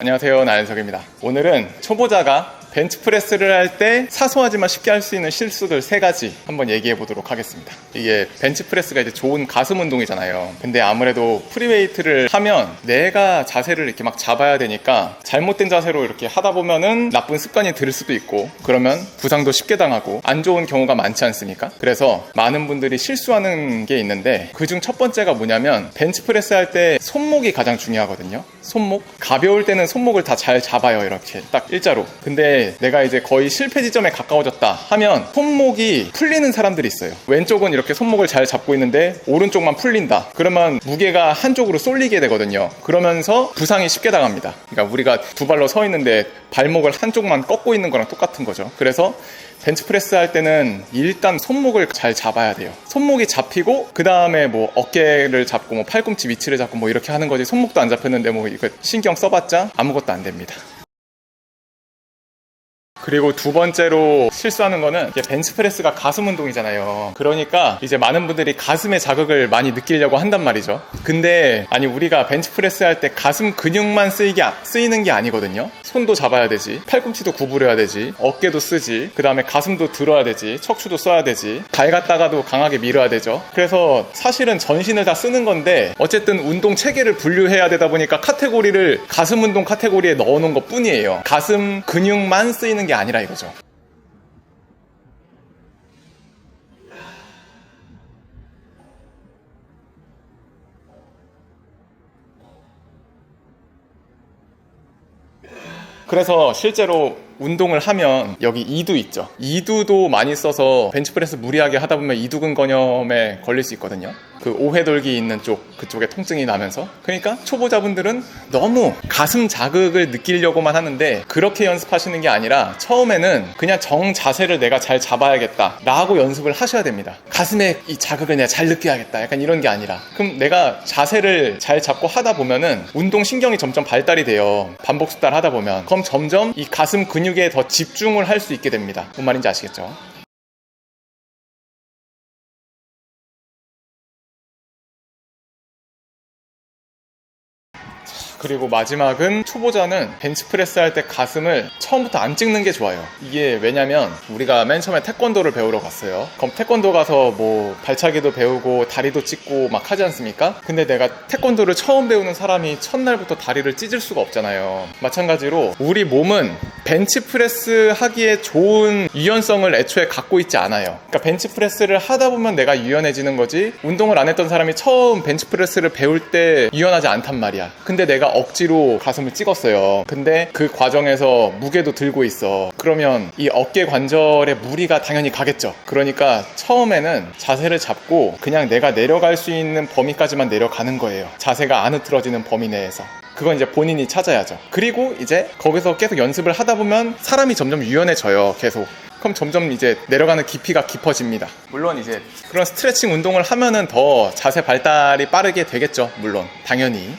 안녕하세요 나연석입니다. 오늘은 초보자가 벤치프레스를 할 때 사소하지만 쉽게 할 수 있는 실수들 세 가지 한번 얘기해 보도록 하겠습니다. 이게 벤치프레스가 이제 좋은 가슴 운동이잖아요. 근데 아무래도 프리웨이트를 하면 내가 자세를 이렇게 막 잡아야 되니까 잘못된 자세로 이렇게 하다 보면은 나쁜 습관이 들 수도 있고 그러면 부상도 쉽게 당하고 안 좋은 경우가 많지 않습니까? 그래서 많은 분들이 실수하는 게 있는데 그중 첫 번째가 뭐냐면 벤치프레스 할 때 손목이 가장 중요하거든요. 손목. 가벼울 때는 손목을 다 잘 잡아요 이렇게. 딱 일자로. 근데 내가 이제 거의 실패 지점에 가까워졌다 하면 손목이 풀리는 사람들이 있어요. 왼쪽은 이렇게 손목을 잘 잡고 있는데 오른쪽만 풀린다. 그러면 무게가 한쪽으로 쏠리게 되거든요. 그러면서 부상이 쉽게 당합니다. 그러니까 우리가 두 발로 서 있는데 발목을 한쪽만 꺾고 있는 거랑 똑같은 거죠. 그래서 벤치프레스 할 때는 일단 손목을 잘 잡아야 돼요. 손목이 잡히고 그 다음에 뭐 어깨를 잡고 뭐 팔꿈치 위치를 잡고 뭐 이렇게 하는 거지 손목도 안 잡혔는데 뭐 이거 신경 써봤자 아무것도 안 됩니다. 그리고 두 번째로 실수하는 거는 벤치프레스가 가슴 운동이잖아요. 그러니까 이제 많은 분들이 가슴에 자극을 많이 느끼려고 한단 말이죠. 근데 아니 우리가 벤치프레스 할 때 가슴 근육만 쓰이게, 쓰이는 게 아니거든요. 손도 잡아야 되지, 팔꿈치도 구부려야 되지, 어깨도 쓰지, 그 다음에 가슴도 들어야 되지, 척추도 써야 되지, 발 갖다가도 강하게 밀어야 되죠. 그래서 사실은 전신을 다 쓰는 건데 어쨌든 운동 체계를 분류해야 되다 보니까 카테고리를 가슴 운동 카테고리에 넣어놓은 것 뿐이에요. 가슴 근육만 쓰이는 게 아니라 이거죠. 그래서 실제로 운동을 하면 여기 이두 있죠. 이두도 많이 써서 벤치프레스 무리하게 하다 보면 이두근 건염에 걸릴 수 있거든요. 그 오해돌기 있는 쪽 그쪽에 통증이 나면서 그러니까 초보자분들은 너무 가슴 자극을 느끼려고만 하는데 그렇게 연습하시는 게 아니라 처음에는 그냥 정 자세를 내가 잘 잡아야겠다 라고 연습을 하셔야 됩니다. 가슴에 이 자극을 내가 잘 느껴야겠다 약간 이런 게 아니라 그럼 내가 자세를 잘 잡고 하다 보면은 운동 신경이 점점 발달이 돼요. 반복 숙달 하다 보면 그럼 점점 이 가슴 근육 에 더 집중을 할 수 있게 됩니다. 뭔 말인지 아시겠죠? 그리고 마지막은 초보자는 벤치프레스 할 때 가슴을 처음부터 안 찍는 게 좋아요. 이게 왜냐면 우리가 맨 처음에 태권도를 배우러 갔어요. 그럼 태권도 가서 뭐 발차기도 배우고 다리도 찢고 막 하지 않습니까? 근데 내가 태권도를 처음 배우는 사람이 첫날부터 다리를 찢을 수가 없잖아요. 마찬가지로 우리 몸은 벤치프레스 하기에 좋은 유연성을 애초에 갖고 있지 않아요. 그러니까 벤치프레스를 하다 보면 내가 유연해지는 거지 운동을 안 했던 사람이 처음 벤치프레스를 배울 때 유연하지 않단 말이야. 근데 내가 억지로 가슴을 찍었어요. 근데 그 과정에서 무게도 들고 있어. 그러면 이 어깨 관절에 무리가 당연히 가겠죠. 그러니까 처음에는 자세를 잡고 그냥 내가 내려갈 수 있는 범위까지만 내려가는 거예요. 자세가 안 흐트러지는 범위 내에서. 그건 이제 본인이 찾아야죠. 그리고 이제 거기서 계속 연습을 하다 보면 사람이 점점 유연해져요. 계속. 그럼 점점 이제 내려가는 깊이가 깊어집니다. 물론 이제 그런 스트레칭 운동을 하면은 더 자세 발달이 빠르게 되겠죠. 물론. 당연히.